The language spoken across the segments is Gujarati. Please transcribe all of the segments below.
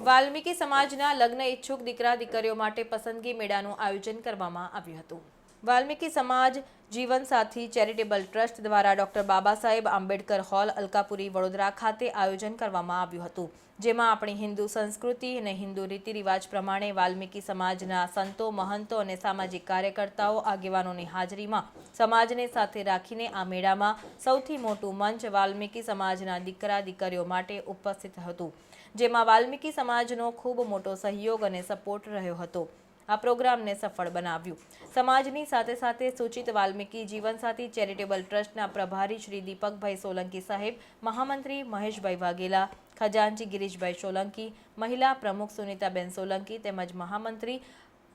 વાલ્મીકી સમાજના લગ્ન ઈચ્છુક દીકરા દીકરીઓ માટે પસંદગી મેળાનું આયોજન કરવામાં આવ્યું હતું. વાલ્મીકી સમાજ જીવનસાથી ચેરિટેબલ ટ્રસ્ટ દ્વારા ડોક્ટર બાબા સાહેબ આંબેડકર હોલ, અલકાપુરી, વડોદરા ખાતે આયોજન કરવામાં આવ્યું હતું. જેમાં આપણી હિન્દુ સંસ્કૃતિ અને હિન્દુ રીતિ રિવાજ પ્રમાણે વાલ્મીકી સમાજના સંતો, મહંતો અને સામાજિક કાર્યકર્તાઓ, આગેવાનોની હાજરીમાં સમાજને સાથે રાખીને આ મેળામાં સૌથી મોટું મંચ વાલ્મીકી સમાજના દીકરા, દીકરીઓ માટે ઉપસ્થિત હતું, જેમાં વાલ્મીકી સમાજનો ખૂબ મોટો સહયોગ અને સપોર્ટ રહ્યો હતો. આ પ્રોગ્રામને સફળ બનાવ્યું. સમાજની સાથે સાથે સૂચિત વાલ્મીકી જીવનસાથી ચેરિટેબલ ટ્રસ્ટના પ્રભારી શ્રી દીપકભાઈ સોલંકી સાહેબ, મહામંત્રી મહેશભાઈ વાઘેલા ખજાનજી ગિરીશભાઈ સોલંકી, મહિલા પ્રમુખ સુનીતાબેન સોલંકી તેમજ મહામંત્રી,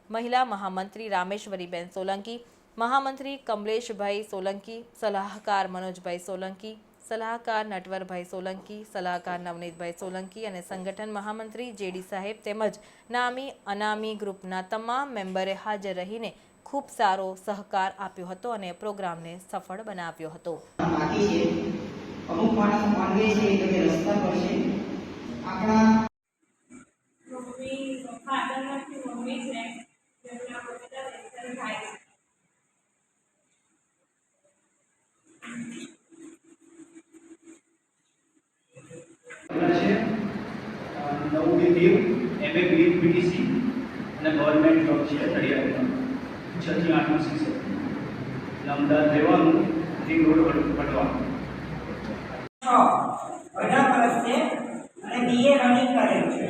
મહિલા મહામંત્રી રામેશ્વરીબેન સોલંકી, મહામંત્રી કમલેશભાઈ સોલંકી, સલાહકાર મનોજભાઈ સોલંકી સલાહકાર નટવરભાઈ સોલંકી, સલાહકાર નવનીતભાઈ સોલંકી અને સંગઠન મહામંત્રી જેડી સાહેબ તેમજ નામી અનામી ગ્રુપના તમામ મેમ્બરે હાજર રહીને ખૂબ સારો સહકાર આપ્યો હતો અને પ્રોગ્રામને સફળ બનાવ્યો હતો. આપણા મમ્મી ફાધરમાંથી મમ્મી છે જેમના બધા લેક્ચર થાય નવું બી થયું એમ એ બી બીટીસી અને ગવર્મેન્ટ જોબ છે અઠડિયામાં છથી આઠમાં શિક્ષક એટલે અમદાવાદ રહેવાનું રિંગ રોડ પટવાનું છ અઢાર વર્ષે અને બીએ રનિંગ કરેલું છે.